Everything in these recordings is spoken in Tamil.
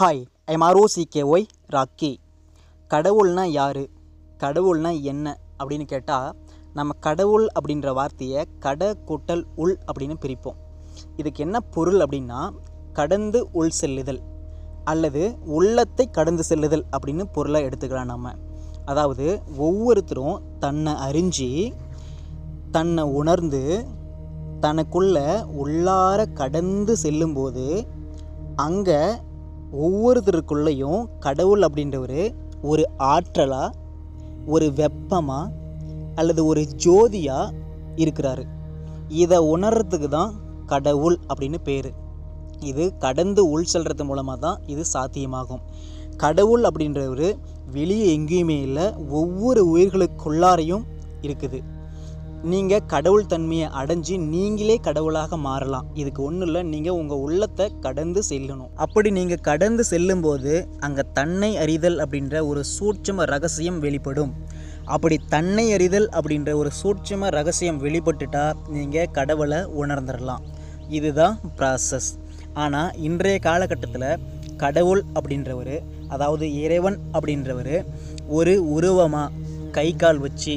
Hi I'm R O C K Y Rocky. கடவுள்னா யார்? கடவுள்னா என்ன? அப்படின்னு கேட்டால் நம்ம கடவுள் அப்படின்ற வார்த்தையை கட கூட்டல் உள் அப்படின்னு பிரிப்போம். இதுக்கு என்ன பொருள் அப்படின்னா கடந்து உள் செல்லுதல் அல்லது உள்ளத்தை கடந்து செல்லுதல் அப்படின்னு பொருளை எடுத்துக்கலாம் நம்ம அதாவது ஒவ்வொருத்தரும் தன்னை அறிஞ்சு தன்னை உணர்ந்து தனக்குள்ள உள்ளார கடந்து செல்லும்போது அங்கே ஒவ்வொருத்தருக்குள்ளேயும் கடவுள் அப்படின்றவர் ஒரு ஆற்றலாக ஒரு வெப்பமாக அல்லது ஒரு ஜோதியாக இருக்கிறாரு. இதை உணர்றதுக்கு தான் கடவுள் அப்படின்னு பேர். இது கடந்து உள் செல்றது மூலமாக தான் இது சாத்தியமாகும். கடவுள் அப்படின்றவர் வெளியே எங்கேயுமே இல்லை ஒவ்வொரு உயிர்களுக்குள்ளாரையும் இருக்குது. நீங்கள் கடவுள் தன்மையை அடைஞ்சு நீங்களே கடவுளாக மாறலாம். இதுக்கு ஒன்றும் இல்லை நீங்கள் உங்கள் உள்ளத்தை கடந்து செல்லணும். அப்படி நீங்கள் கடந்து செல்லும்போது அங்கே தன்னை அறிதல் அப்படின்ற ஒரு சூட்சம ரகசியம் வெளிப்படும். அப்படி தன்னை அறிதல் அப்படின்ற ஒரு சூட்சம ரகசியம் வெளிப்பட்டுட்டா நீங்கள் கடவுளை உணர்ந்துடலாம். இதுதான் ப்ராசஸ் ஆனால் இன்றைய காலகட்டத்தில் கடவுள் அப்படின்றவர் அதாவது இறைவன் அப்படின்றவர் ஒரு உருவமாக கை கால் வச்சு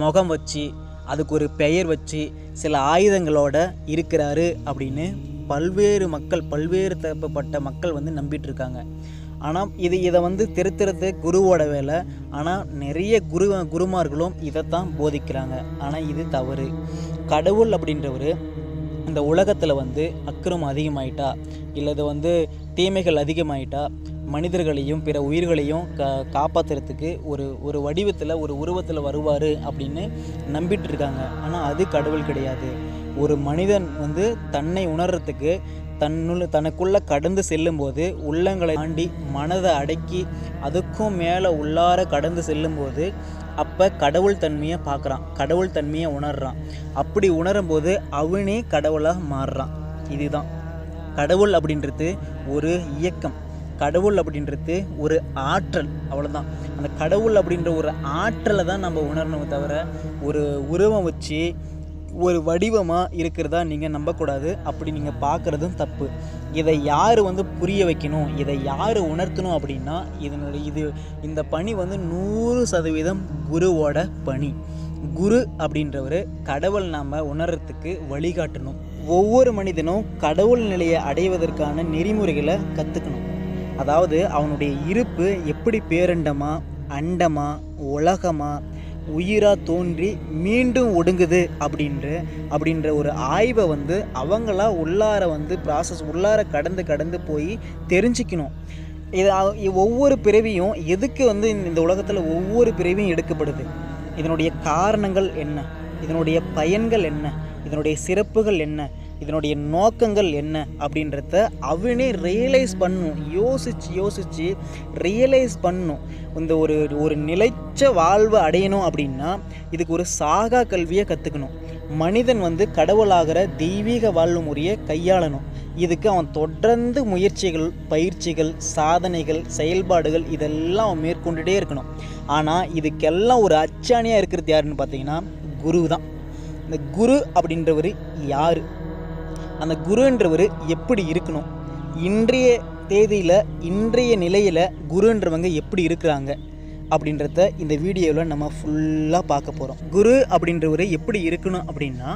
முகம் வச்சு அதுக்கு ஒரு பெயர் வச்சு சில ஆயுதங்களோட இருக்கிறாரு அப்படின்னு பல்வேறு மக்கள் பல்வேறு தரப்பட்ட மக்கள் வந்து நம்பிட்டுருக்காங்க. ஆனால் இது இதை வந்து திருத்துறது குருவோட வேலை. ஆனால் நிறைய குரு குருமார்களும் இதைத்தான் போதிக்கிறாங்க. ஆனால் இது தவறு. கடவுள் அப்படின்றவர் இந்த உலகத்தில் வந்து அக்கிரமம் அதிகமாயிட்டா இல்லை இது வந்து தீமைகள் அதிகமாயிட்டா மனிதர்களையும் பிற உயிர்களையும் க காப்பாற்றுறதுக்கு ஒரு ஒரு வடிவத்தில் ஒரு உருவத்தில் வருவார் அப்படின்னு நம்பிட்டு இருக்காங்க ஆனால் அது கடவுள் கிடையாது. ஒரு மனிதன் வந்து தன்னை உணர்றதுக்கு தன்னுள்ள தனக்குள்ளே கடந்து செல்லும்போது உள்ளங்களை தாண்டி மனதை அடக்கி அதுக்கும் மேலே உள்ளார கடந்து செல்லும்போது அப்போ கடவுள் தன்மையை பார்க்குறான். கடவுள் தன்மையை உணர்றான். அப்படி உணரும்போது அவனே கடவுளாக மாறுறான். இதுதான். கடவுள் அப்படின்றது ஒரு இயக்கம். கடவுள் அப்படின்றது ஒரு ஆற்றல் அவ்வளோதான் அந்த கடவுள் அப்படின்ற ஒரு ஆற்றலை தான் நம்ம உணரணுமே தவிர ஒரு உருவம் வச்சு ஒரு வடிவமாக இருக்கிறதா நீங்கள் நம்பக்கூடாது. அப்படி நீங்கள் பார்க்குறதும் தப்பு. இதை யார் வந்து புரிய வைக்கணும்? இதை யார் உணர்த்தணும் அப்படின்னா இதனுடைய இது இந்த பணி வந்து நூறு சதவீதம் குருவோட பணி. குரு அப்படின்றவர் கடவுள் நாம் உணர்றதுக்கு வழிகாட்டணும். ஒவ்வொரு மனிதனும் கடவுள் நிலையை அடைவதற்கான நெறிமுறைகளை கற்றுக்கணும் அதாவது அவனுடைய இருப்பு எப்படி பேரண்டமா அண்டமா உலகமா உயிராக தோன்றி மீண்டும் ஒடுங்குது அப்படின்ற அப்படின்ற ஒரு ஆய்வை வந்து அவங்களா உள்ளார வந்து ப்ராசஸ் உள்ளார கடந்து கடந்து போய் தெரிஞ்சுக்கணும். இது ஒவ்வொரு பிறவியும் எதுக்கு வந்து இந்த இந்த உலகத்தில் ஒவ்வொரு பிறவியும் எடுக்கப்படுது? இதனுடைய காரணங்கள் என்ன? இதனுடைய பயன்கள் என்ன? இதனுடைய சிறப்புகள் என்ன? இதனுடைய நோக்கங்கள் என்ன அப்படின்றத அவனே ரியலைஸ் பண்ணும். யோசிச்சு யோசிச்சு ரியலைஸ் பண்ணும். இந்த ஒரு ஒரு நிலைச்ச வாழ்வு அடையணும் அப்படின்னா இதுக்கு ஒரு சாகா கல்வியை கற்றுக்கணும் மனிதன் வந்து கடவுளாகிற தெய்வீக வாழ்வு முறையை கையாளணும். இதுக்கு அவன் தொடர்ந்து முயற்சிகள் பயிற்சிகள் சாதனைகள் செயல்பாடுகள் இதெல்லாம் அவன் மேற்கொண்டுட்டே இருக்கணும். ஆனால் இதுக்கெல்லாம் ஒரு அச்சாணியாக இருக்கிறது யாருன்னு பார்த்தீங்கன்னா குரு தான் இந்த குரு அப்படின்றவர் யார்? அந்த குருன்றவர் எப்படி இருக்கணும்? இன்றைய தேதியில் இன்றைய நிலையில் குருன்றவங்க எப்படி இருக்கிறாங்க? அப்படின்றத இந்த வீடியோவில் நம்ம ஃபுல்லாக பார்க்க போகிறோம் குரு அப்படின்றவர் எப்படி இருக்கணும் அப்படின்னா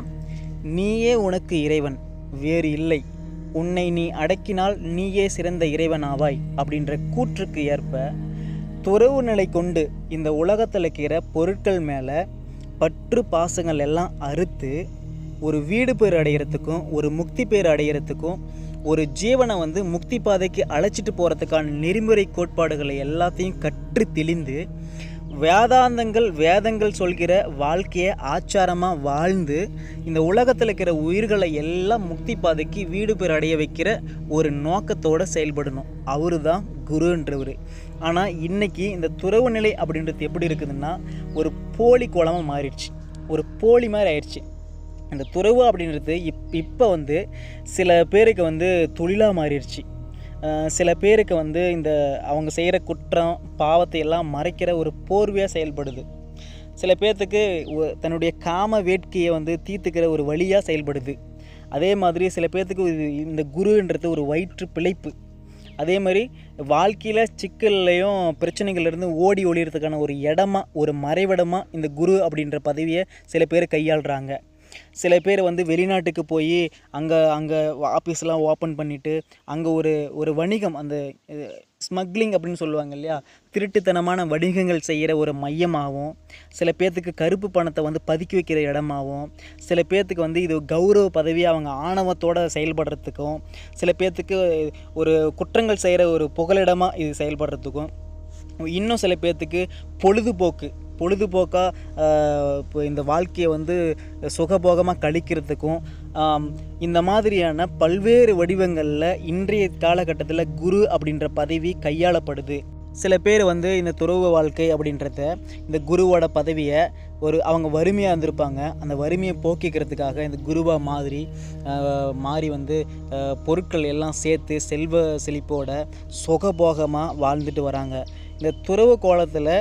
நீயே உனக்கு இறைவன் வேறு இல்லை. உன்னை நீ அடக்கினால் நீயே சிறந்த இறைவனாவாய் அப்படின்ற கூற்றுக்கு ஏற்ப துறவு நிலை கொண்டு இந்த உலகத்தில் இருக்கிற பொருட்கள் மேலே பற்று பாசங்கள் எல்லாம் அறுத்து ஒரு வீடு பேர் அடையிறதுக்கும் ஒரு முக்தி பேர் அடையிறதுக்கும் ஒரு ஜீவனை வந்து முக்தி பாதைக்கு அழைச்சிட்டு போகிறதுக்கான நெறிமுறை கோட்பாடுகளை எல்லாத்தையும் கற்று தெளிந்து வேதாந்தங்கள் வேதங்கள் சொல்கிற வாழ்க்கையை ஆச்சாரமாக வாழ்ந்து இந்த உலகத்தில் இருக்கிற உயிர்களை எல்லாம் முக்தி பாதைக்கு வீடு பேர் அடைய வைக்கிற ஒரு நோக்கத்தோடு செயல்படணும். அவரு தான் குருன்றவர். ஆனால் இன்றைக்கி இந்த துறவு நிலை அப்படின்றது எப்படி இருக்குதுன்னா ஒரு போலி கோலமாக மாறிடுச்சு. ஒரு போலி மாதிரி ஆயிடுச்சு. இந்த துறவு அப்படின்றது இப் இப்போ வந்து சில பேருக்கு வந்து தொழிலாக மாறிடுச்சு. சில பேருக்கு வந்து இந்த அவங்க செய்கிற குற்றம் பாவத்தை எல்லாம் மறைக்கிற ஒரு போர்வையாக செயல்படுது. சில பேர்த்துக்கு தன்னுடைய காம வேட்கையை வந்து தீர்த்துக்கிற ஒரு வழியாக செயல்படுது. அதே மாதிரி சில பேர்த்துக்கு இந்த குருன்றது ஒரு வயிற்று பிழைப்பு. அதே மாதிரி வாழ்க்கையில் சிக்கல்லையும் பிரச்சனைகள்லேருந்து ஓடி ஒழியறதுக்கான ஒரு இடமா ஒரு மறைவிடமாக இந்த குரு அப்படின்ற பதவியை சில பேர் கையாளுறாங்க. சில பேர் வந்து வெளிநாட்டுக்கு போய் அங்கே அங்கே ஆஃபீஸ்லாம் ஓப்பன் பண்ணிவிட்டு அங்கே ஒரு ஒரு வணிகம் அந்த ஸ்மக்லிங் அப்படின்னு சொல்லுவாங்க இல்லையா? திருட்டுத்தனமான வணிகங்கள் செய்கிற ஒரு மையமாகவும் சில பேர்த்துக்கு கருப்பு பணத்தை வந்து பதுக்கி வைக்கிற இடமாகவும் சில பேர்த்துக்கு வந்து இது கௌரவ பதவியாக அவங்க ஆணவத்தோடு செயல்படுறதுக்கும் சில பேர்த்துக்கு ஒரு குற்றங்கள் செய்கிற ஒரு புகலிடமாக இது செயல்படுறதுக்கும் இன்னும் சில பேர்த்துக்கு பொழுதுபோக்கு பொழுதுபோக்காக இப்போ இந்த வாழ்க்கையை வந்து சுகபோகமாக கழிக்கிறதுக்கும் இந்த மாதிரியான பல்வேறு வடிவங்களில் இன்றைய காலகட்டத்தில் குரு அப்படின்ற பதவி கையாளப்படுது. சில பேர் வந்து இந்த துறவு வாழ்க்கை அப்படின்றத இந்த குருவோட பதவியை ஒரு அவங்க வறுமையாக இருந்திருப்பாங்க. அந்த வறுமையை போக்கிக்கிறதுக்காக இந்த குருவா மாதிரி மாறி வந்து பொருட்கள் எல்லாம் சேர்த்து செல்வ செழிப்போட சுகபோகமாக வாழ்ந்துட்டு வராங்க. இந்த துறவு கோலத்தில்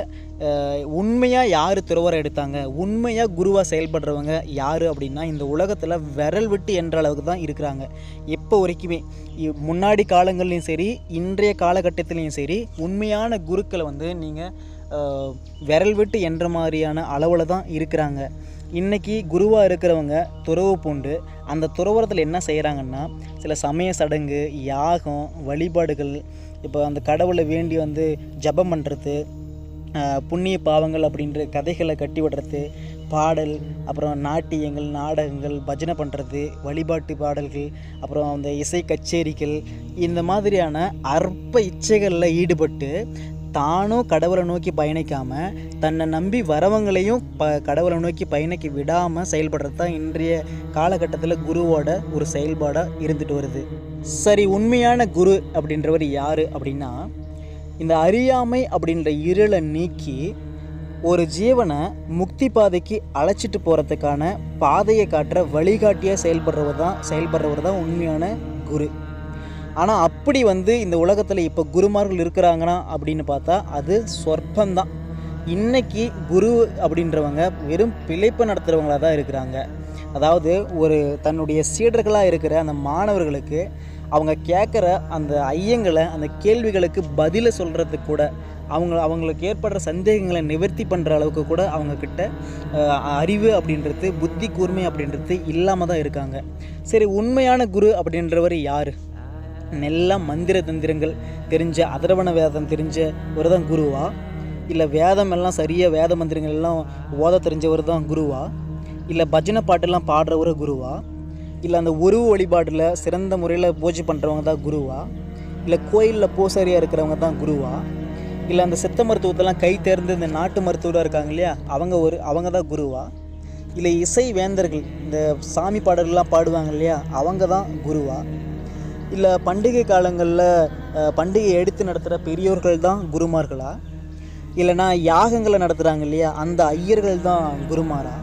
உண்மையாக யார் துறவரை எடுத்தாங்க? உண்மையாக குருவாக செயல்படுறவங்க யார் அப்படின்னா இந்த உலகத்தில் விரல் விட்டு என்ற அளவுக்கு தான் இருக்கிறாங்க. எப்போ வரைக்குமே. இ- முன்னாடி காலங்கள்லையும் சரி இன்றைய காலகட்டத்திலையும் சரி உண்மையான குருக்களை வந்து நீங்கள் விரல் விட்டு என்ற மாதிரியான அளவில் தான் இருக்கிறாங்க. இன்றைக்கி குருவாக இருக்கிறவங்க துறவு பூண்டு அந்த துறவரத்தில் என்ன செய்கிறாங்கன்னா சில சமய சடங்கு யாகம் வழிபாடுகள் இப்போ அந்த கடவுளை வேண்டி வந்து ஜெபம் பண்ணுறது புண்ணிய பாவங்கள் அப்படின்ற கதைகளை கட்டி விடுறது பாடல் அப்புறம் நாட்டியங்கள் நாடகங்கள் பஜனை பண்ணுறது வழிபாட்டு பாடல்கள் அப்புறம் அந்த இசை கச்சேரிகள் இந்த மாதிரியான அற்ப இச்சைகளில் ஈடுபட்டு தானும் கடவுளை நோக்கி பயணிக்காமல் தன்னை நம்பி வரவங்களையும் ப கடவுளை நோக்கி பயணிக்க விடாமல் செயல்படுறது தான் இன்றைய காலகட்டத்தில் குருவோட ஒரு செயல்பாடாக இருந்துட்டு வருது. சரி உண்மையான குரு அப்படின்றவர் யார் அப்படின்னா இந்த அறியாமை அப்படின்ற இருளை நீக்கி ஒரு ஜீவனை முக்தி பாதைக்கு அழைச்சிட்டு போகிறதுக்கான பாதையை காட்டுற வழிகாட்டியாக செயல்படுறவர் தான் செயல்படுறவர் தான் உண்மையான குரு. ஆனால் அப்படி வந்து இந்த உலகத்தில் இப்போ குருமார்கள் இருக்கிறாங்கன்னா அப்படின்னு பார்த்தா அது சொற்பந்தான். இன்றைக்கி குரு அப்படின்றவங்க வெறும் பிழைப்பு நடத்துகிறவங்களாக தான் இருக்கிறாங்க. அதாவது ஒரு தன்னுடைய சீடர்களாக இருக்கிற அந்த மாணவர்களுக்கு அவங்க கேட்குற அந்த ஐயங்களை அந்த கேள்விகளுக்கு பதிலை சொல்கிறதுக்கு கூட அவங்க அவங்களுக்கு ஏற்படுற சந்தேகங்களை நிவர்த்தி பண்ணுற அளவுக்கு கூட அவங்கக்கிட்ட அறிவு அப்படின்றது புத்தி கூர்மை அப்படின்றது இல்லாமல் தான் இருக்காங்க. சரி உண்மையான குரு அப்படின்றவர் யார்? நல்ல மந்திர தந்திரங்கள் தெரிஞ்ச அதரவண வேதம் தெரிஞ்ச ஒரு தான் குருவா? இல்லை வேதம் எல்லாம் சரியாக வேத மந்திரங்கள் எல்லாம் ஓத தெரிஞ்சவர் தான் குருவா? இல்லை பஜனை பாட்டெல்லாம் பாடுறவரை குருவா? இல்லை அந்த உருவ வழிபாட்டில் சிறந்த முறையில் பூஜை பண்ணுறவங்க தான் குருவா? இல்லை கோயிலில் பூசாரியாக இருக்கிறவங்க தான் குருவா? இல்லை அந்த சித்த மருத்துவத்தெல்லாம் கை தேர்ந்து இந்த நாட்டு மருத்துவராக இருக்காங்க இல்லையா? அவங்க ஒரு அவங்க தான் குருவா? இல்லை இசை வேந்தர்கள் இந்த சாமி பாடல்கள்லாம் பாடுவாங்க இல்லையா? அவங்க தான் குருவா? இல்லை பண்டிகை காலங்களில் பண்டிகை எடுத்து நடத்துகிற பெரியோர்கள் தான் குருமார்களா? இல்லைனா யாகங்களை நடத்துகிறாங்க இல்லையா? அந்த ஐயர்கள் தான் குருமாரா?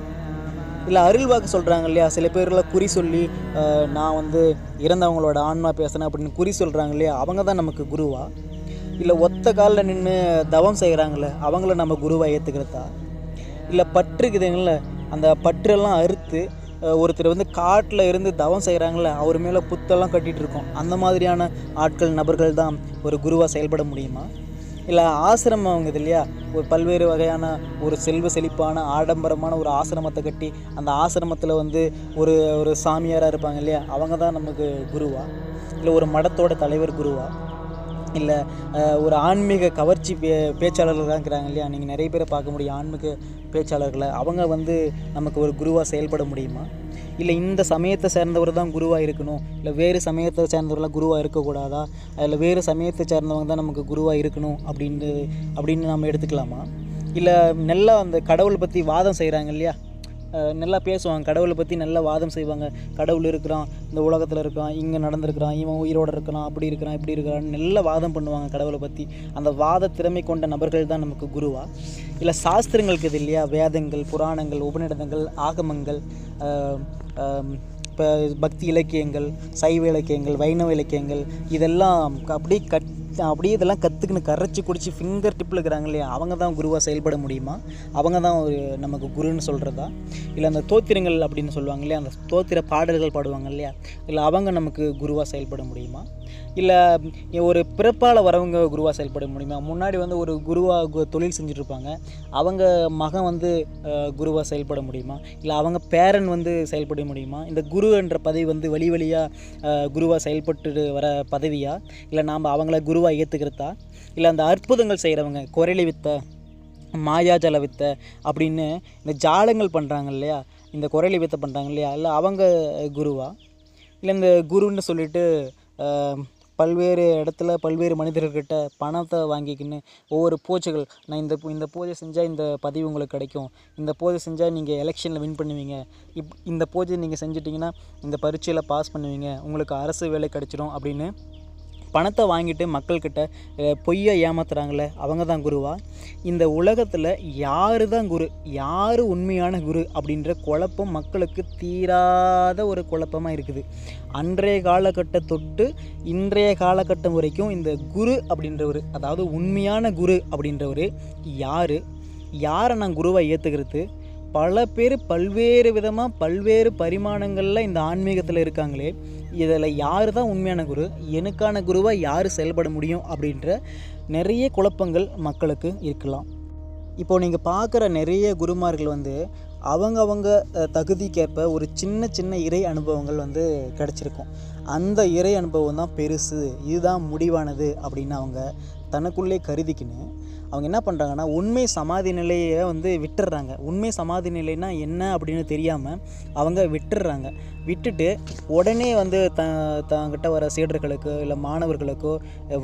இல்லை அருள்வாக்கு சொல்கிறாங்க இல்லையா? சில பேர்லாம் குறி சொல்லி நான் வந்து இறந்தவங்களோட ஆன்மா பேசுனேன் அப்படின்னு குறி சொல்கிறாங்க இல்லையா? அவங்க தான் நமக்கு குருவா? இல்லை ஒத்த காலில் நின்று தவம் செய்கிறாங்களே அவங்கள நம்ம குருவாக ஏற்றுக்கிறதா இல்லை பற்றுக்குதுங்கள அந்த பற்றெல்லாம் அறுத்து ஒருத்தர் வந்து காட்டில் இருந்து தவம் செய்கிறாங்கள அவர் மேலே புத்தெல்லாம் கட்டிகிட்டு இருக்கோம். அந்த மாதிரியான ஆட்கள் நபர்கள் தான் ஒரு குருவாக செயல்பட முடியுமா? இல்லை ஆசிரமம் அவங்க இல்லையா? ஒரு பல்வேறு வகையான ஒரு செல்வ செழிப்பான ஆடம்பரமான ஒரு ஆசிரமத்தை கட்டி அந்த ஆசிரமத்தில் வந்து ஒரு ஒரு சாமியாராக இருப்பாங்க இல்லையா? அவங்க தான் நமக்கு குருவா? இல்லை ஒரு மடத்தோட தலைவர் குருவா? இல்லை ஒரு ஆன்மீக கவர்ச்சி பே பேச்சாளர்கள் இருக்கிறாங்க இல்லையா? நீங்கள் நிறைய பேரை பார்க்க முடியும் ஆன்மீக பேச்சாளர்களை. அவங்க வந்து நமக்கு ஒரு குருவாக செயல்பட முடியுமா? இல்லை இந்த சமயத்தை சேர்ந்தவர் தான் குருவாக இருக்கணும். இல்லை வேறு சமயத்தை சேர்ந்தவர்களாம் குருவாக இருக்கக்கூடாதா? அதில் வேறு சமயத்தை சேர்ந்தவங்க தான் நமக்கு குருவாக இருக்கணும் அப்படின்னு அப்படின்னு நம்ம எடுத்துக்கலாமா? இல்லை நல்லா அந்த கடவுள் பற்றி வாதம் செய்கிறாங்க இல்லையா? நல்லா பேசுவாங்க. கடவுளை பற்றி நல்லா வாதம் செய்வாங்க. கடவுள் இருக்கிறான் இந்த உலகத்தில் இருக்கான் இங்கே நடந்திருக்கிறான் இவன் உயிரோடு இருக்கிறான் அப்படி இருக்கிறான் இப்படி இருக்கிறான் நல்லா வாதம் பண்ணுவாங்க கடவுளை பற்றி அந்த வாத திறமை கொண்ட நபர்கள் தான் நமக்கு குருவா. இல்லை சாஸ்திரங்களுக்கு இது இல்லையா? வேதங்கள் புராணங்கள் உபநிடதங்கள் ஆகமங்கள் இப்போ பக்தி இலக்கியங்கள் சைவ இலக்கியங்கள் வைணவ இலக்கியங்கள் இதெல்லாம் அப்படியே கட் அப்படியே இதெல்லாம் கற்றுக்கின்னு கரைச்சி குடிச்சு ஃபிங்கர் டிப்பில் இருக்கிறாங்க இல்லையா அவங்க தான் குருவாக செயல்பட முடியுமா? அவங்க தான் ஒரு நமக்கு குருன்னு சொல்கிறதா இல்லை அந்த தோத்திரங்கள் அப்படின்னு சொல்லுவாங்க இல்லையா? அந்த தோத்திர பாடல்கள் பாடுவாங்க இல்லையா? இல்லை அவங்க நமக்கு குருவாக செயல்பட முடியுமா? இல்லை ஒரு பிறப்பால் வரவங்க குருவாக செயல்பட முடியுமா? முன்னாடி வந்து ஒரு குருவாக தொழில் செஞ்சுட்ருப்பாங்க. அவங்க மகன் வந்து குருவாக செயல்பட முடியுமா? இல்லை அவங்க பேரன் வந்து செயல்பட முடியுமா? இந்த குரு என்ற பதவி வந்து வழி வழியாக குருவாக செயல்பட்டு வர பதவியா? இல்லை நாம் அவங்கள குருவாக ஏற்றுக்கிறதா இல்லை அந்த அற்புதங்கள் செய்கிறவங்க குரலி வித்த மாயாஜல வித்தை அப்படின்னு இந்த ஜாலங்கள் பண்ணுறாங்க இல்லையா? இந்த குரலி வித்தை பண்ணுறாங்க இல்லையா? இல்லை அவங்க குருவா? இல்லை இந்த குருன்னு சொல்லிட்டு பல்வேறு இடத்துல பல்வேறு மனிதர்கிட்ட பணத்தை வாங்கிக்கின்னு ஒவ்வொரு பூஜைகள் நான் இந்த இந்த பூஜை செஞ்சால் இந்த பதவி உங்களுக்கு கிடைக்கும். இந்த பூஜை செஞ்சால் நீங்கள் எலெக்ஷனில் வின் பண்ணுவீங்க. இப் இந்த பூஜை நீங்கள் செஞ்சிட்டிங்கன்னா இந்த பரீட்சையில் பாஸ் பண்ணுவீங்க. உங்களுக்கு அரசு வேலை கிடைச்சிடும் அப்படின்னு பணத்தை வாங்கிட்டு மக்கள்கிட்ட பொய்யை பொய்யா ஏமாத்துறாங்களே அவங்க தான் குருவா? இந்த உலகத்தில் யாரு தான் குரு? யார் உண்மையான குரு? அப்படின்ற குழப்பம் மக்களுக்கு தீராத ஒரு குழப்பமாக இருக்குது. அன்றைய காலகட்ட தொட்டு இன்றைய காலகட்டம் வரைக்கும் இந்த குரு அப்படின்றவர் அதாவது உண்மையான குரு அப்படின்றவர் யார்? யாரை நான் குருவை ஏற்றுக்கிறது பல பேர் பல்வேறு விதமாக பல்வேறு பரிமாணங்களில் இந்த ஆன்மீகத்தில் இருக்காங்களே. இதில் யார் தான் உண்மையான குரு? எனக்கான குருவாக யார் செயல்பட முடியும் அப்படின்ற நிறைய குழப்பங்கள் மக்களுக்கு இருக்கலாம். இப்போ நீங்கள் பார்க்குற நிறைய குருமார்கள் வந்து அவங்க அவங்க தகுதிக்கேற்ப ஒரு சின்ன சின்ன இறை அனுபவங்கள் வந்து கிடச்சிருக்கும். அந்த இறை அனுபவம் தான் பெருசு இதுதான் முடிவானது அப்படின்னு அவங்க தனக்குள்ளே கருதிக்கின்னு அவங்க என்ன பண்ணுறாங்கன்னா உண்மை சமாதி நிலையை வந்து விட்டுடுறாங்க உண்மை சமாதி நிலைனா என்ன அப்படின்னு தெரியாமல் அவங்க விட்டுடுறாங்க விட்டுட்டு உடனே வந்து த தங்கிட்ட வர சீடர்களுக்கோ இல்லை மாணவர்களுக்கோ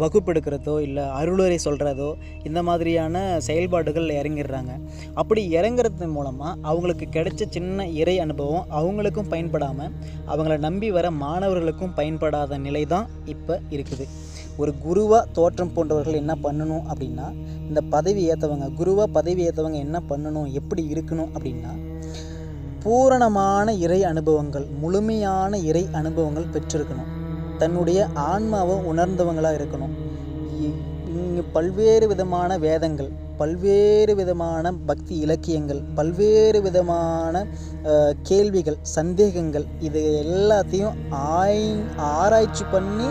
வகுப்பு எடுக்கிறதோ இல்லை அருளுரை சொல்கிறதோ இந்த மாதிரியான செயல்பாடுகள் இறங்கிடுறாங்க. அப்படி இறங்குறது மூலமாக அவங்களுக்கு கிடைச்ச சின்ன இறை அனுபவம் அவங்களுக்கும் பயன்படாமல் அவங்கள நம்பி வர மாணவர்களுக்கும் பயன்படாத நிலை தான் இப்போ இருக்குது. ஒரு குருவாக தோற்றம் போன்றவர்கள் என்ன பண்ணணும் அப்படின்னா இந்த பதவி ஏற்றவங்க குருவாக பதவி ஏற்றவங்க என்ன பண்ணணும் எப்படி இருக்கணும் அப்படின்னா பூரணமான இறை அனுபவங்கள் முழுமையான இறை அனுபவங்கள் பெற்றிருக்கணும். தன்னுடைய ஆன்மாவை உணர்ந்தவங்களாக இருக்கணும். இ- இங்கு பல்வேறு விதமான வேதங்கள் பல்வேறு விதமான பக்தி இலக்கியங்கள் பல்வேறு விதமான கேள்விகள் சந்தேகங்கள் இது எல்லாத்தையும் ஆய் ஆராய்ச்சி பண்ணி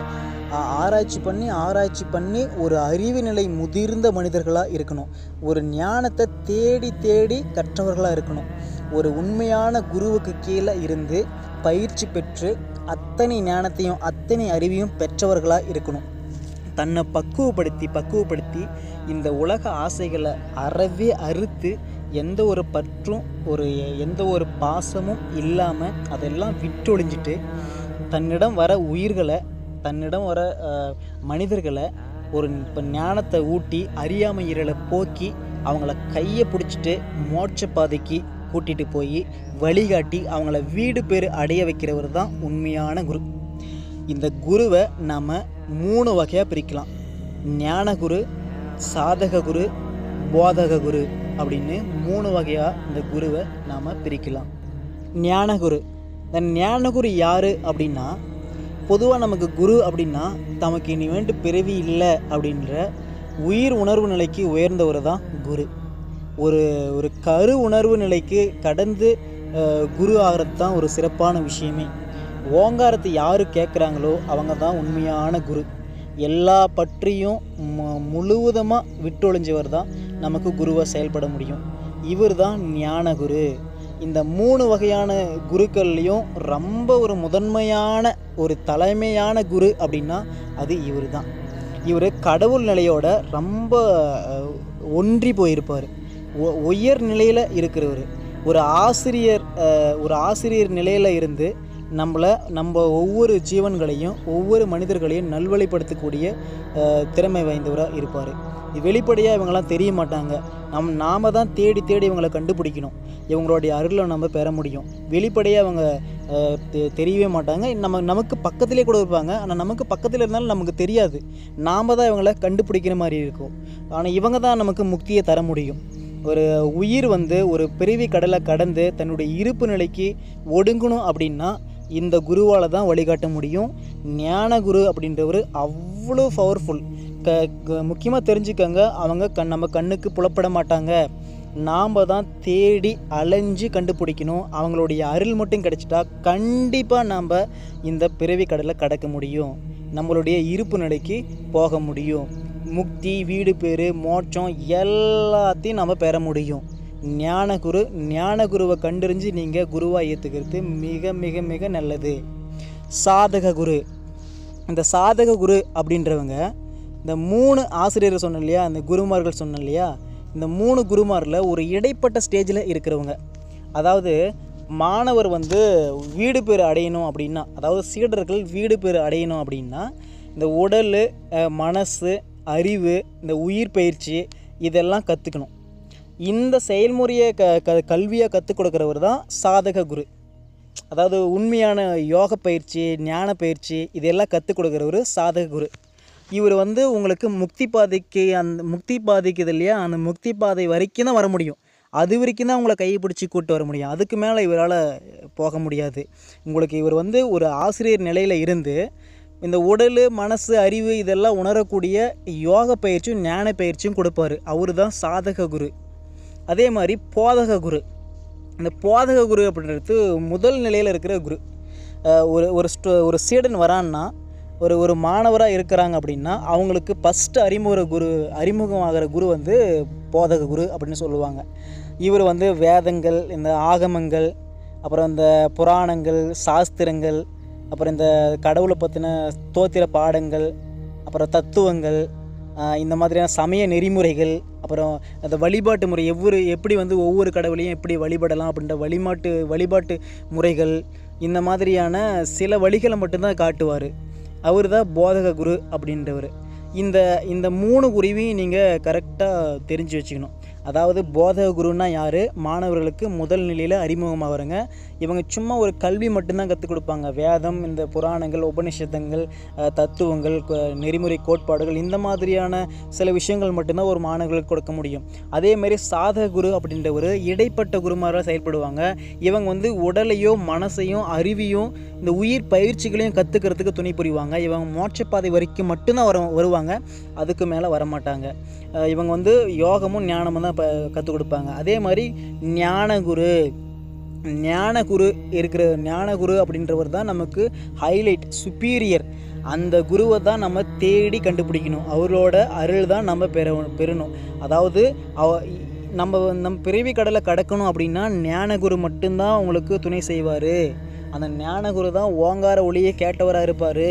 ஆராய்ச்சி பண்ணி ஆராய்ச்சி பண்ணி ஒரு அறிவு நிலை முதிர்ந்த மனிதர்களாக இருக்கணும். ஒரு ஞானத்தை தேடி தேடி கற்றவர்களாக இருக்கணும். ஒரு உண்மையான குருவுக்கு கீழே இருந்து பயிற்சி பெற்று அத்தனை ஞானத்தையும் அத்தனை அறிவையும் பெற்றவர்களாக இருக்கணும். தன்னை பக்குவப்படுத்தி பக்குவப்படுத்தி இந்த உலக ஆசைகளை அறவே அறுத்து எந்த ஒரு பற்றும் ஒரு எந்த ஒரு பாசமும் இல்லாமல் அதெல்லாம் விட்டொழிஞ்சிட்டு தன்னிடம் வர உயிர்களை தன்னிடம் வர மனிதர்களை ஒரு இப்போ ஞானத்தை ஊட்டி அறியாமை இருளை போக்கி அவங்கள கையை பிடிச்சிட்டு மோட்ச பாதைக்கு கூட்டிகிட்டு போய் வழிகாட்டி அவங்கள வீடு பேர் அடைய வைக்கிறவர் தான் உண்மையான குரு. இந்த குருவை நாம் மூணு வகையாக பிரிக்கலாம். ஞான குரு சாதக குரு போதக குரு அப்படின்னு மூணு வகையாக இந்த குருவை நாம் பிரிக்கலாம். ஞானகுரு இந்த ஞானகுரு யார் அப்படின்னா பொதுவாக நமக்கு குரு அப்படின்னா தமக்கு இனி வேண்டு பிறவி இல்லை அப்படின்ற உயிர் உணர்வு நிலைக்கு உயர்ந்தவர் தான் குரு. ஒரு ஒரு கரு உணர்வு நிலைக்கு கடந்து குரு ஆகிறது தான் ஒரு சிறப்பான விஷயமே. ஓங்காரத்தை யார் கேட்குறாங்களோ அவங்க தான் உண்மையான குரு. எல்லா பற்றியும் முழுவதமாக முழுவதுமாக விட்டொழிஞ்சவர் தான் நமக்கு குருவாக செயல்பட முடியும். இவர் தான் ஞான குரு இந்த மூணு வகையான குருக்கள்லையும் ரொம்ப ஒரு முதன்மையான ஒரு தலைமையான குரு அப்படின்னா அது இவர் தான் இவர் கடவுள் நிலையோட ரொம்ப ஒன்றி போயிருப்பார். உயர் நிலையில் இருக்கிறவர். ஒரு ஆசிரியர் ஒரு ஆசிரியர் நிலையில் இருந்து நம்மளை நம்ம ஒவ்வொரு ஜீவன்களையும் ஒவ்வொரு மனிதர்களையும் நல்வழிப்படுத்தக்கூடிய திறமை வாய்ந்தவராக இருப்பார். வெளிப்படையாக இவங்கெல்லாம் தெரிய மாட்டாங்க. நம் நாம தான் தேடி தேடி இவங்களை கண்டுபிடிக்கணும். இவங்களுடைய அருளை நம்ம பெற முடியும். வெளிப்படையாக அவங்க தெரியவே மாட்டாங்க. நம்ம நமக்கு பக்கத்திலே கூட இருப்பாங்க. ஆனால் நமக்கு பக்கத்தில் இருந்தாலும் நமக்கு தெரியாது. நாம் தான் இவங்கள கண்டுபிடிக்கிற மாதிரி இருக்கும். ஆனால் இவங்க தான் நமக்கு முக்தியை தர முடியும். ஒரு உயிர் வந்து ஒரு பிறவி கடலை கடந்து தன்னுடைய இருப்பு நிலைக்கு ஒடுங்கணும் அப்படின்னா இந்த குருவால் தான் வழிகாட்ட முடியும். ஞான குரு அப்படின்றவர் அவ்வளோ பவர்ஃபுல் க முக்கியமாக தெரிஞ்சுக்கங்க அவங்க கண் நம்ம கண்ணுக்கு புலப்பட மாட்டாங்க. நாம் தான் தேடி அலைஞ்சு கண்டுபிடிக்கணும். அவங்களுடைய அருள் மட்டும் கிடைச்சிட்டா கண்டிப்பாக நாம் இந்த பிறவி கடலை கடக்க முடியும். நம்மளுடைய இருப்பு நிலைக்கு போக முடியும். முக்தி வீடு பேர் மோட்சம் எல்லாத்தையும் நம்ம பெற முடியும். ஞானகுரு ஞானகுருவை கண்டறிஞ்சு நீங்கள் குருவாக ஏற்றுக்கிறது மிக மிக மிக நல்லது. சாதக குரு. இந்த சாதக குரு அப்படின்றவங்க இந்த மூணு ஆசிரியர் சொன்னோம் இல்லையா அந்த குருமார்கள் சொன்னோம் இல்லையா இந்த மூணு குருமாரில் ஒரு இடைப்பட்ட ஸ்டேஜில் இருக்கிறவங்க. அதாவது மாணவர் வந்து வீடு பேர் அடையணும் அப்படின்னா அதாவது சீடர்கள் வீடு பேர் அடையணும் அப்படின்னா இந்த உடல் மனசு அறிவு இந்த உயிர் பயிற்சி இதெல்லாம் கற்றுக்கணும் இந்த செயல்முறையை க க கல்வியாக கற்றுக் கொடுக்குறவர் தான் சாதக குரு. அதாவது உண்மையான யோக பயிற்சி ஞான பயிற்சி இதெல்லாம் கற்றுக் கொடுக்குறவர் சாதக குரு. இவர் வந்து உங்களுக்கு முக்தி பாதைக்கு அந்த முக்தி பாதைக்குது இல்லையா? அந்த முக்தி பாதை வரைக்கும் தான் வர முடியும். அது வரைக்கும் தான் உங்களை கையை பிடிச்சி கூட்டு வர முடியும். அதுக்கு மேலே இவரால் போக முடியாது. உங்களுக்கு இவர் வந்து ஒரு ஆசிரியர் நிலையில் இருந்து இந்த உடல் மனசு அறிவு இதெல்லாம் உணரக்கூடிய யோக பயிற்சியும் ஞான பயிற்சியும் கொடுப்பாரு. அவர் தான் சாதக குரு. அதே மாதிரி போதக குரு. இந்த போதக குரு அப்படின்றது முதல் நிலையில் இருக்கிற குரு. ஒரு ஒரு ஸ்டூ ஒரு சீடன் வரான்னா ஒரு ஒரு மாணவராக இருக்கிறாங்க அப்படின்னா அவங்களுக்கு ஃபஸ்ட்டு அறிமுக குரு அறிமுகமாகிற குரு வந்து போதக குரு அப்படின்னு சொல்லுவாங்க. இவர் வந்து வேதங்கள் இந்த ஆகமங்கள் அப்புறம் இந்த புராணங்கள் சாஸ்திரங்கள் அப்புறம் இந்த கடவுளை பற்றின தோத்திர பாடங்கள் அப்புறம் தத்துவங்கள் இந்த மாதிரியான சமய நெறிமுறைகள் அப்புறம் அந்த வழிபாட்டு முறை எவ்வொரு எப்படி வந்து ஒவ்வொரு கடவுளையும் எப்படி வழிபடலாம் அப்படின்ற வழிபாட்டு வழிபாட்டு முறைகள் இந்த மாதிரியான சில வழிகளை மட்டும்தான் காட்டுவார். அவர் தான் போதக குரு அப்படின்றவர். இந்த இந்த மூணு குருவையும் நீங்கள் கரெக்டாக தெரிஞ்சு வச்சுக்கணும். அதாவது போதக குருன்னா யார்? மாணவர்களுக்கு முதல் நிலையில் அறிமுகமாகறங்க இவங்க சும்மா ஒரு கல்வி மட்டும்தான் கற்றுக் கொடுப்பாங்க. வேதம் இந்த புராணங்கள் உபனிஷதங்கள் தத்துவங்கள் நெறிமுறை கோட்பாடுகள் இந்த மாதிரியான சில விஷயங்கள் மட்டும்தான் ஒரு மாணவர்களுக்கு கொடுக்க முடியும். அதேமாரி சாதக குரு அப்படின்ற ஒரு இடைப்பட்ட குருமாராக செயல்படுவாங்க. இவங்க வந்து உடலையோ மனசையும் அறிவையும் இந்த உயிர் பயிற்சிகளையும் கற்றுக்கிறதுக்கு துணை புரிவாங்க. இவங்க மோட்சப்பாதை வரைக்கும் மட்டும்தான் வர வருவாங்க. அதுக்கு மேலே வரமாட்டாங்க. இவங்க வந்து யோகமும் ஞானமும் தான் இப்போ கற்றுக் கொடுப்பாங்க. அதே மாதிரி ஞானகுரு ஞானகுரு இருக்கிற ஞானகுரு அப்படின்றவர் தான் நமக்கு ஹைலைட் சுப்பீரியர் அந்த குருவை தான் நம்ம தேடி கண்டுபிடிக்கணும். அவரோட அருள் தான் நம்ம பெற பெறணும். அதாவது அவ நம்ம நம் பிறவி கடலை கடக்கணும் அப்படின்னா ஞானகுரு மட்டும்தான் உங்களுக்கு துணை செய்வார். அந்த ஞானகுரு தான் ஓங்கார ஒளியை கேட்டவராக இருப்பார்.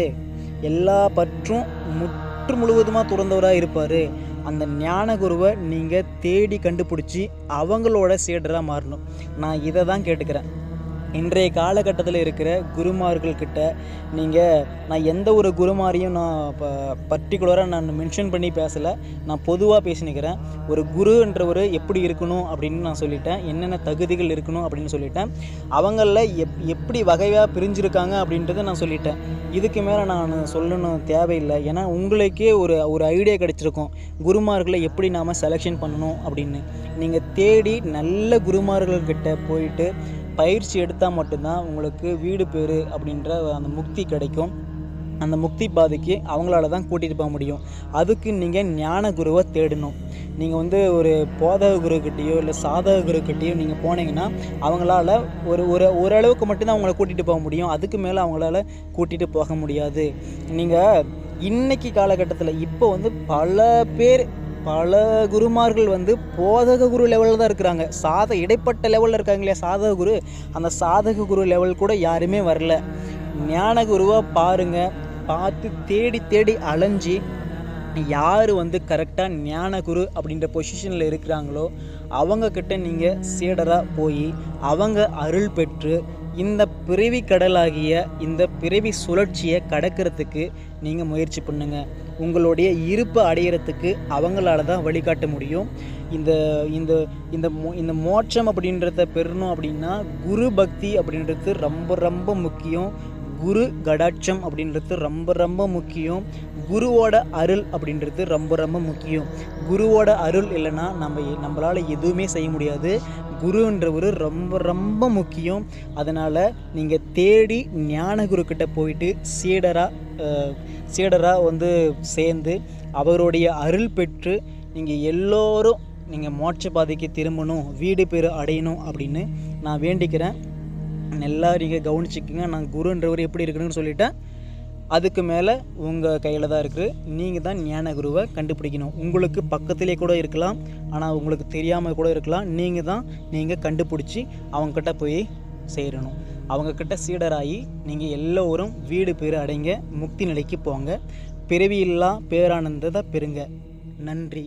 எல்லா பற்றும் முற்று முழுவதுமாக துறந்தவராக இருப்பார். அந்த ஞானகுருவை நீங்கள் தேடி கண்டுபிடிச்சி அவங்களோட சீடராக மாறணும். நான் இதை தான் கேட்டுக்கிறேன். இன்றைய காலகட்டத்தில் இருக்கிற குருமார்கள்கிட்ட நீங்கள் நான் எந்த ஒரு குருமாரையும் நான் இப்போ பர்டிகுலராக நான் மென்ஷன் பண்ணி பேசலை. நான் பொதுவாக பேசினுக்கிறேன். ஒரு குருன்றவர் எப்படி இருக்கணும் அப்படின்னு நான் சொல்லிட்டேன். என்னென்ன தகுதிகள் இருக்கணும் அப்படின்னு சொல்லிட்டேன். அவங்களில் எப் எப்படி வகையாக பிரிஞ்சிருக்காங்க அப்படின்றத நான் சொல்லிட்டேன். இதுக்கு மேலே நான் சொல்லணும் தேவையில்லை. ஏன்னா உங்களுக்கே ஒரு ஒரு ஐடியா கிடச்சிருக்கும். குருமார்களை எப்படி நாம் செலெக்ஷன் பண்ணணும் அப்படின்னு. நீங்கள் தேடி நல்ல குருமார்கள்கிட்ட போயிட்டு பயிற்சி எடுத்தால் மட்டும்தான் உங்களுக்கு வீடு பேர் அப்படின்ற அந்த முக்தி கிடைக்கும். அந்த முக்தி பாதைக்கு அவங்களால தான் கூட்டிகிட்டு போக முடியும். அதுக்கு நீங்கள் ஞான குருவை தேடணும். நீங்கள் வந்து ஒரு போதக குருக்கிட்டேயோ இல்லை சாதக குருக்கிட்டேயோ நீங்கள் போனீங்கன்னா அவங்களால ஒரு ஒரு ஓரளவுக்கு மட்டும்தான் அவங்கள கூட்டிகிட்டு போக முடியும். அதுக்கு மேலே அவங்களால கூட்டிகிட்டு போக முடியாது. நீங்கள் இன்னைக்கு காலகட்டத்தில் இப்போ வந்து பல பேர் பல குருமார்கள் வந்து போதக குரு லெவலில் தான் இருக்கிறாங்க. சாத இடைப்பட்ட லெவலில் இருக்காங்க இல்லையா சாதக குரு? அந்த சாதக குரு லெவல் கூட யாருமே வரல. ஞான குருவாக பாருங்கள் பார்த்து தேடி தேடி அலைஞ்சி யார் வந்து கரெக்டாக ஞான குரு அப்படின்ற பொசிஷனில் இருக்கிறாங்களோ அவங்கக்கிட்ட நீங்கள் சீடராக போய் அவங்க அருள் பெற்று இந்த பிறவி கடலாகிய இந்த பிறவி சுழற்சியை கடக்கிறதுக்கு நீங்கள் முயற்சி பண்ணுங்கள் உங்களுடைய இருப்பை அடையிறதுக்கு அவங்களால தான் வழிகாட்ட முடியும். இந்த இந்த இந்த மோ இந்த மோட்சம் அப்படின்றத பெறணும் அப்படின்னா குரு பக்தி அப்படின்றது ரொம்ப ரொம்ப முக்கியம். குரு கடாட்சம் அப்படின்றது ரொம்ப ரொம்ப முக்கியம். குருவோட அருள் அப்படின்றது ரொம்ப ரொம்ப முக்கியம். குருவோட அருள் இல்லைன்னா நம்ம நம்மளால் எதுவுமே செய்ய முடியாது. குருன்றவர் ரொம்ப ரொம்ப முக்கியம். அதனால் நீங்கள் தேடி ஞான குருக்கிட்ட போயிட்டு சீடராக சீடராக வந்து சேர்ந்து அவருடைய அருள் பெற்று நீங்கள் எல்லோரும் நீங்கள் மோட்ச பாதைக்கு திரும்பணும் வீடு பேர் அடையணும் அப்படின்னு நான் வேண்டிக்கிறேன். நல்லா நீங்கள் கவனிச்சுக்கோங்க. நான் குருன்றவர் எப்படி இருக்கணும்னு சொல்லிட்டேன் அதுக்கு மேலே உங்கள் கையில் தான் இருக்குது நீங்கள் தான் ஞான குருவை கண்டுபிடிக்கணும். உங்களுக்கு பக்கத்திலே கூட இருக்கலாம் ஆனால் உங்களுக்கு தெரியாமல் கூட இருக்கலாம். நீங்கள் தான் நீங்கள் கண்டுபிடிச்சி அவங்கக்கிட்ட போய் சேரணும். அவங்கக்கிட்ட சீடராகி நீங்கள் எல்லோரும் வீடு பேர் அடைங்க முக்தி நிலைக்கு போங்க. பிறவியில்லா பேரானந்தத்தை பெறுங்க. நன்றி.